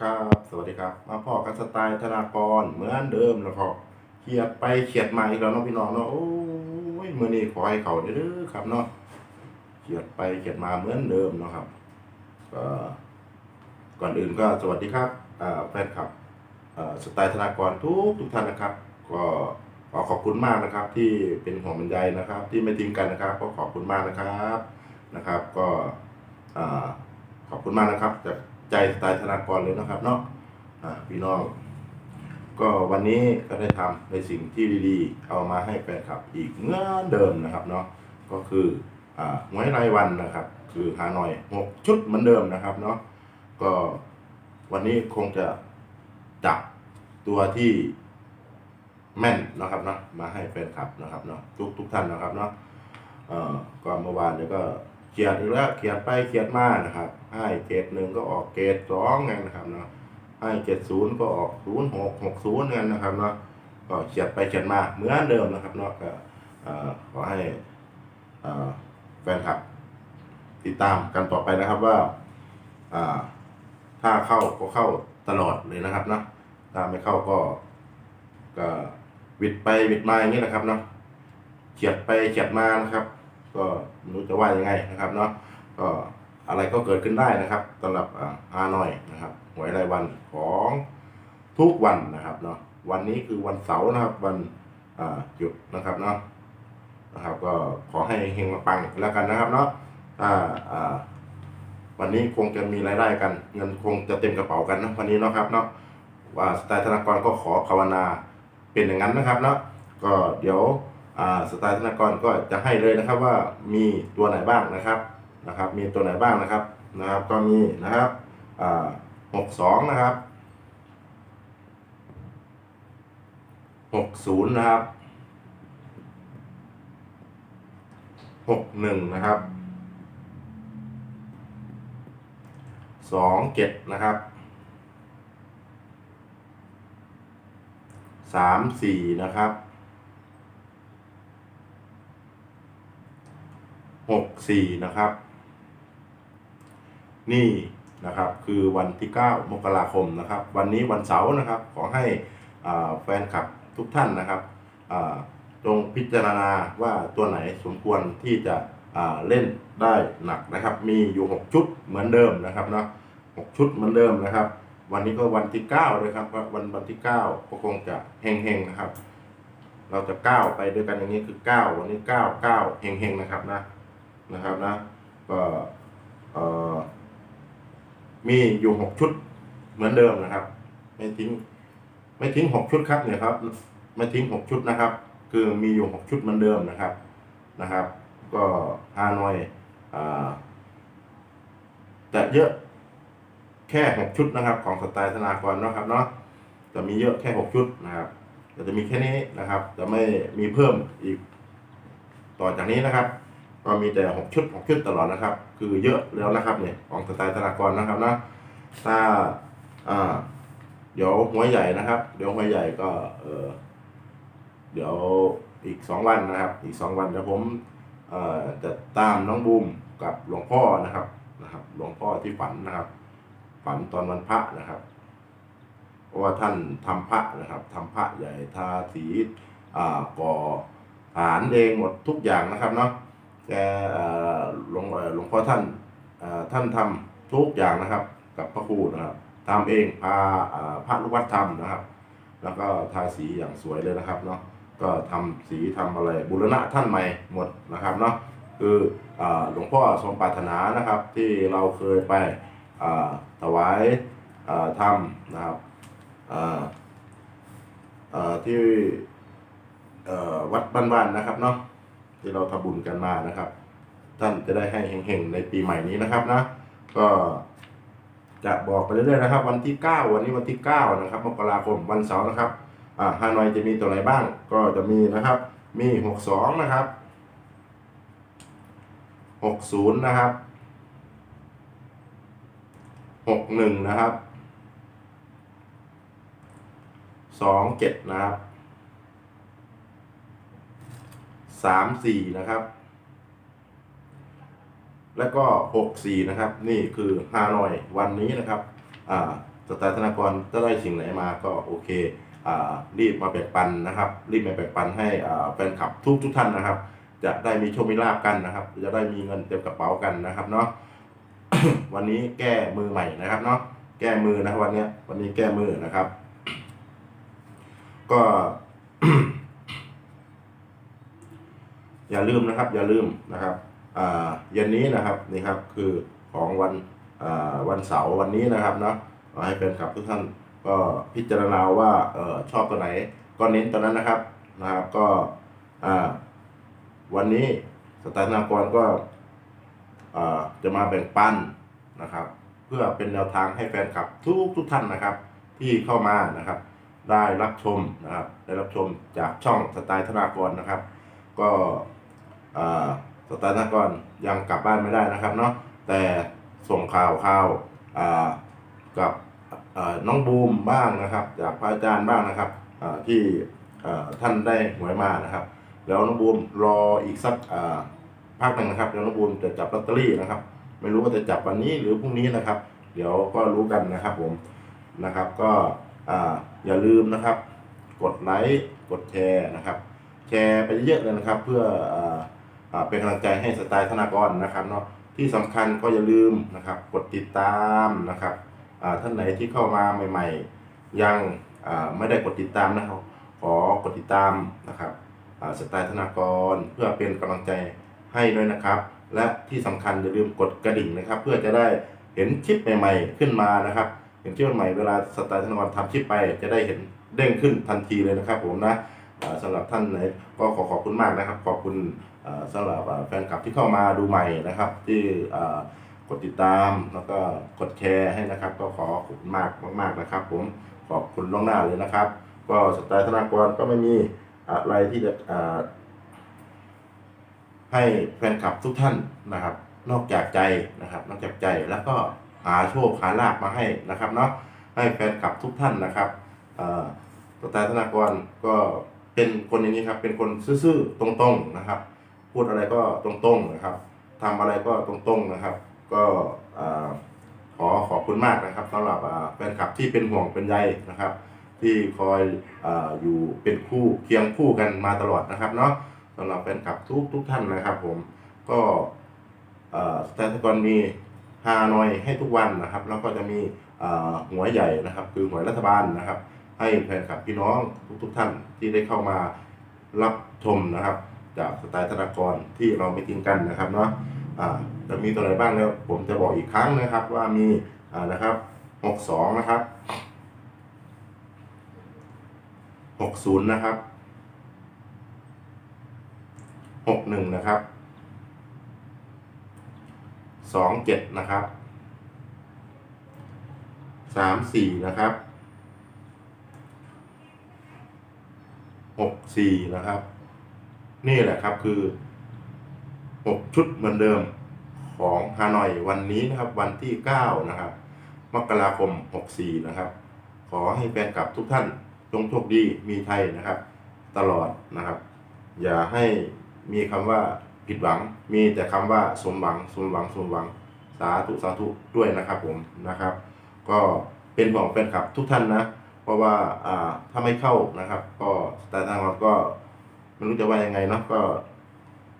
ครับ สวัสดีครับ มาพ่อกันสไตล์ธนากรเหมือนเดิมแล้วก็เขียดไปเขียดมาอีกแล้วเนาะพี่น้องเนาะโอ้ยเมือนี้ขอให้เขาเด้อครับเนาะเขียดไปเขียดมาเหมือนเดิมเนาะครับก็ก่อนอื่นก็สวัสดีครับแฟนคลับสไตล์ธนากรทุกทุกท่านนะครับ ก็ขอขอบคุณมากนะครับ ที่เป็นห่วงบรรยายนะครับ ที่ไม่ทิ้งกันนะครับ ก็ขอบคุณมากนะครับนะครับ ก็ขอบคุณมากนะครับจาก ใจสไตล์ธนากรเลยนะครับเนาะอ่าพี่น้อง ก็วันนี้ก็ได้ทำในสิ่งที่ดีๆ เอามาให้แฟนคลับอีกเหมือนเดิมนะครับเนาะก็คืออ่าหวยรายวันนะครับ คือฮานอยหกชุดเหมือนเดิมนะครับเนาะก็วันนี้คงจะจับตัวที่แม่นนะครับเนาะมาให้แฟนคลับนะครับเนาะทุกทุกท่านนะครับเนาะเอ่อก่อนเมื่อวานเนี่ยก็ เขียนอีกแล้วเขียนไปเขียนมานะครับให้เกรดหนึ่งก็ออกเกรดสองไงนะครับเนาะให้เกรดศูนย์ก็ออกศูนย์หกหกศูนย์ไงนะครับเนาะก็เขียนไปเขียนมาเหมือนเดิมนะครับเนาะก็อ่อขอให้อ่อแฟนคลับ ติดตามกันต่อไปนะครับว่าอ่าถ้าเข้าก็เข้าตลอดเลยนะครับเนาะถ้าไม่เข้าก็ก็วิดไปวิดมาอย่างนี้นะครับเนาะเขียดไปเขียดมานะครับ ก็ไม่รู้จะว่ายังไงนะครับเนาะก็อะไรก็เกิดขึ้นได้นะครับสำหรับอ่าฮานอยนะครับหวยรายวันของทุกวันนะครับเนาะวันนี้คือวันเสาร์นะครับ วันหยุดนะครับเนาะนะครับ ก็ขอให้เฮงมาปังแล้วกันนะครับเนาะถ้าวันนี้คงจะมีรายได้กัน เงินคงจะเต็มกระเป๋ากันนะวันนี้เนาะครับเนาะว่าสไตล์ธนากรก็ขอภาวนาเป็นอย่างนั้นนะครับเนาะก็เดี๋ยว สไตล์ธนากรก็จะให้เลยนะครับว่ามีตัวไหนบ้างนะครับนะครับ มีตัวไหนบ้างนะครับนะครับ ก็มีนะครับหกสองนะครับหกศูนย์นะครับหกหนึ่งนะครับสองเจ็ดนะครับสามสี่นะครับ หกสี่นะครับ นี่นะครับคือวันที่ 9 มกราคมนะครับ วันนี้วันเสาร์นะครับ ขอให้แฟนคลับทุกท่านนะครับจงพิจารณาว่าตัวไหนสมควรที่จะเล่นได้หนักนะครับ มีอยู่ 6 ชุดเหมือนเดิมนะครับเนาะหกชุดเหมือนเดิมนะครับ วันนี้ก็วันที่9เลยครับว่าวันวันที่ 9 ก็คงจะเฮงๆนะครับ เราจะก้าวไปด้วยกันอย่างนี้คือ 9 วันนี้ 9 9เฮงๆนะครับนะ นะครับนะก็มีอยู่หกชุดเหมือนเดิมนะครับ ไม่ทิ้ง ไม่ทิ้งหกชุดครับเนี่ยครับ ไม่ทิ้งหกชุดนะครับ คือมีอยู่หกชุดเหมือนเดิมนะครับนะครับ ก็ฮานอยอ่าจะเยอะแค่หกชุดนะครับ ของสไตล์ธนากรเนาะครับเนาะจะมีเยอะแค่หกชุดนะครับแต่จะมีแค่นี้นะครับ จะไม่มีเพิ่มอีกต่อจากนี้นะครับ ก็มีแต่หกชุดหกชุดตลอดนะครับ คือเยอะแล้วนะครับเนี่ยของสไตล์ธนากรนะครับนะถ้าอ่าเดี๋ยวหัวใหญ่นะครับ เดี๋ยวหัวใหญ่ก็เออเดี๋ยวอีกสองวันนะครับ อีกสองวันเดี๋ยวผมเอ่อจะตามน้องบูมกับหลวงพ่อนะครับนะครับ หลวงพ่อที่ฝันนะครับ ฝันตอนวันพระนะครับเพราะว่าท่านทำพระนะครับทำพระใหญ่ทาสีอ่าก่อฐานเองหมดทุกอย่างนะครับเนาะ แกหลวงหลวงพ่อท่านท่านทำทุกอย่างนะครับ กับพระครูนะครับทำเองพาพระลูกวัดทำนะครับ แล้วก็ทาสีอย่างสวยเลยนะครับเนาะก็ทำสีทำอะไรบูรณะท่านใหม่หมดนะครับเนาะคืออหลวงพ่อทรงปรารถนานะครับที่เราเคยไปถวายทำนะครับที่วัดบ้านๆนะครับเนาะ ที่เราทำบุญกันมานะครับ ท่านจะได้ให้เฮงๆในปีใหม่นี้นะครับนะ ก็จะบอกไปเรื่อยๆนะครับ วันที่ 9 วันนี้วันที่ 9 นะครับมกราคมวันเสาร์นะครับอ่าฮานอยจะมีตัวไหนบ้าง ก็จะมีนะครับ มี 62 นะครับ 60 นะครับ 61 นะครับ 27 นะครับ สามสี่นะครับ แล้วก็หกสี่นะครับ นี่คือฮานอยวันนี้นะครับอ่าสไตล์ธนากรจะได้สิ่งไหนมาก็โอเคอ่ารีบมาแบ่งปันนะครับ รีบมาแบ่งปันให้อ่าแฟนคลับทุกทุกท่านนะครับ จะได้มีโชคมีลาบกันนะครับ จะได้มีเงินเต็มกระเป๋ากันนะครับเนาะวันนี้แก้มือใหม่นะครับเนาะแก้มือนะวันเนี้ยวันนี้แก้มือนะครับ ก็ อย่าลืมนะครับ อย่าลืมนะครับอ่าเย็นนี้นะครับนี่ครับคือของวันอ่าวันเสาร์วันนี้นะครับเนาะขอให้แฟนคลับทุกท่านก็พิจารณาว่าเออชอบตัวไหน ก็เน้นตัวนั้นนะครับนะครับก็อ่าวันนี้สถานากรก็อ่าจะมาแบ่งปันนะครับ เพื่อเป็นแนวทางให้แฟนคลับทุกทุกท่านนะครับ ที่เข้ามานะครับ ได้รับชมนะครับได้รับชมจากช่องสไตล์ธนากรนะครับ ก็ สไตล์ธนากรยังกลับบ้านไม่ได้นะครับเนาะแต่ส่งข่าวข่าวกับน้องบูมบ้างนะครับ จากพระอาจารย์บ้างนะครับที่ท่านได้หวยมานะครับ แล้วน้องบูมรออีกสักอ่าพักหนึ่งนะครับเดี๋ยวน้องบูมจะจับลอตเตอรี่นะครับ ไม่รู้ว่าจะจับวันนี้หรือพรุ่งนี้นะครับ เดี๋ยวก็รู้กันนะครับผมนะครับก็อย่าลืมนะครับ กดไลค์กดแชร์นะครับ แชร์ไปเยอะเลยนะครับ เพื่ออ เป็นกำลังใจให้สไตล์ธนากรนะครับเนาะที่สำคัญก็อย่าลืมนะครับกดติดตามนะครับอ่าท่านไหนที่เข้ามาใหม่ ๆ ยังอ่าไม่ได้กดติดตามนะครับขอกดติดตามนะครับอ่าสไตล์ธนากรเพื่อเป็นกำลังใจให้ด้วยนะครับ และที่สำคัญอย่าลืมกดกระดิ่งนะครับ เพื่อจะได้เห็นคลิปใหม่ ๆ ขึ้นมานะครับ เห็นคลิปใหม่เวลาสไตล์ธนากรทำคลิปไป จะได้เห็นเด้งขึ้นทันทีเลยนะครับผมนะ สำหรับท่านไหนก็ขอขอบคุณมากนะครับ ขอบคุณอ่าสำหรับแฟนคลับที่เข้ามาดูใหม่นะครับ ที่กดติดตามแล้วก็กดแชร์ให้นะครับ ก็ขอขอบคุณมากมากๆนะครับ ผมขอบคุณล่วงหน้าเลยนะครับ ก็สไตล์ธนากรก็ไม่มีอะไรที่จะให้แฟนคลับทุกท่านนะครับ นอกจากใจนะครับ นอกจากใจแล้วก็หาโชคหาลาบมาให้นะครับเนาะให้แฟนคลับทุกท่านนะครับสไตล์ธนากรก็ เป็นคนอย่างนี้ครับ เป็นคนซื่อๆตรงๆนะครับ พูดอะไรก็ตรงๆนะครับทำอะไรก็ตรงๆนะครับ ก็ขอขอบคุณมากนะครับสำหรับแฟนคลับที่เป็นห่วงเป็นใยนะครับ ที่คอยออยู่เป็นคู่เคียงคู่กันมาตลอดนะครับเนาะสำหรับแฟนคลับทุกทุกท่านนะครับ ผมก็สแตนกรมีฮานอยให้ทุกวันนะครับ แล้วก็จะมีหัวใหญ่นะครับ คือหวยรัฐบาลนะครับ ให้แฟนคลับพี่น้องทุกทุกท่านที่ได้เข้ามารับชมนะครับ จากสไตล์ธนากรที่เราไม่ทิ้งกันนะครับเนาะอ่าจะมีตัวไหนบ้างแล้วผมจะบอกอีกครั้งนะครับว่ามีอ่านะครับหกสองนะครับหกศูนย์นะครับหกหนึ่งนะครับสองเจ็ดนะครับสามสี่นะครับ หกสี่นะครับ นี่แหละครับคือหกชุดเหมือนเดิมของฮานอยวันนี้นะครับ วันที่เก้านะครับ มกราคมหกสี่นะครับ ขอให้แฟนคลับทุกท่านจงโชคดีมีไทยนะครับ ตลอดนะครับ อย่าให้มีคำว่าผิดหวัง มีแต่คำว่าสมหวังสมหวังสมหวังสาธุสาธุด้วยนะครับผมนะครับ ก็เป็นห่วงแฟนคลับทุกท่านนะ ราะว่าอ่าถ้าไม่เข้านะครับ ก็แต่ทางเราก็ไม่รู้จะว่ายังไงเนาะก็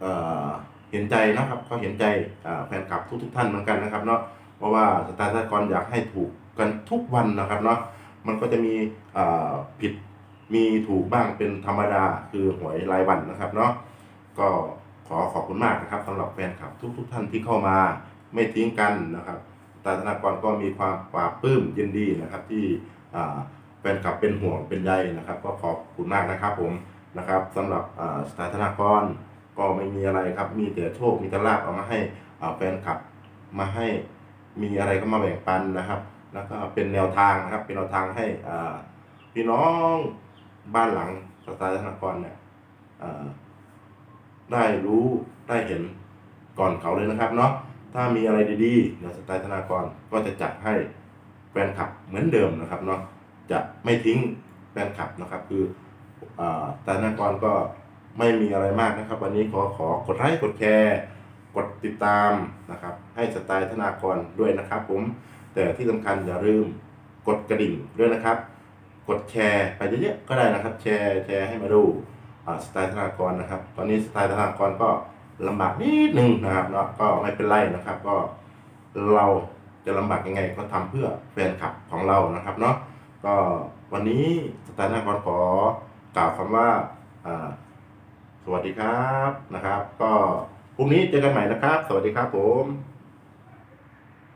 เอ่อเห็นใจนะครับก็เห็นใจอ่าแฟนคลับทุกทุกๆท่านเหมือนกันนะครับเนาะเพราะว่าสตาร์ทกรอยากให้ถูกกันทุกวันนะครับเนาะมันก็จะมีอ่าผิดมีถูกบ้างเป็นธรรมดาคือหวยรายวันนะครับเนาะก็ขอขอบคุณมากนะครับสำหรับแฟนคลับทุกทุก ๆ ท่านที่เข้ามาไม่ทิ้งกันนะครับตาธนากรก็มีความปลาบปื้มยินดีนะครับที่อ่า ฟนคลับเป็นห่วงเป็นใยนะครับ ก็ขอบคุณมากนะครับผมนะครับสำหรับสถานธนากรก็ไม่มีอะไรครับ มีแต่โชคมีแต่ลาบเอามาให้แฟนคลับมาให้มีอะไรก็มาแบ่งปันนะครับ แล้วก็เป็นแนวทางนะครับ เป็นแนวทางให้พี่น้องบ้านหลังสไตล์ธนากรเนี่ยได้รู้ได้เห็นก่อนเขาเลยนะครับเนาะถ้ามีอะไรดีๆในสไตล์ธนากรก็จะจัดให้แฟนคลับเหมือนเดิมนะครับเนาะ จะไม่ทิ้งแฟนคลับนะครับ คืออาสไตล์ธนากรก็ไม่มีอะไรมากนะครับ วันนี้ขอขอกดไลค์กดแชร์กดติดตามนะครับ ให้สไตล์ธนากรด้วยนะครับ ผมแต่ที่สำคัญอย่าลืมกดกระดิ่งด้วยนะครับ กดแชร์ไปเยอะๆก็ได้นะครับ แชร์แชร์ให้มาดูสไตล์ธนากรนะครับ ตอนนี้สไตล์ธนากรก็ลำบากนิดนึงนะครับเนาะก็ไม่เป็นไรนะครับ ก็เราจะลำบากยังไงก็ทำเพื่อแฟนคลับของเรานะครับเนาะ ก็วันนี้สไตล์ธนากรขอกล่าวคำว่าสวัสดีครับนะครับ ก็พรุ่งนี้เจอกันใหม่นะครับ สวัสดีครับผม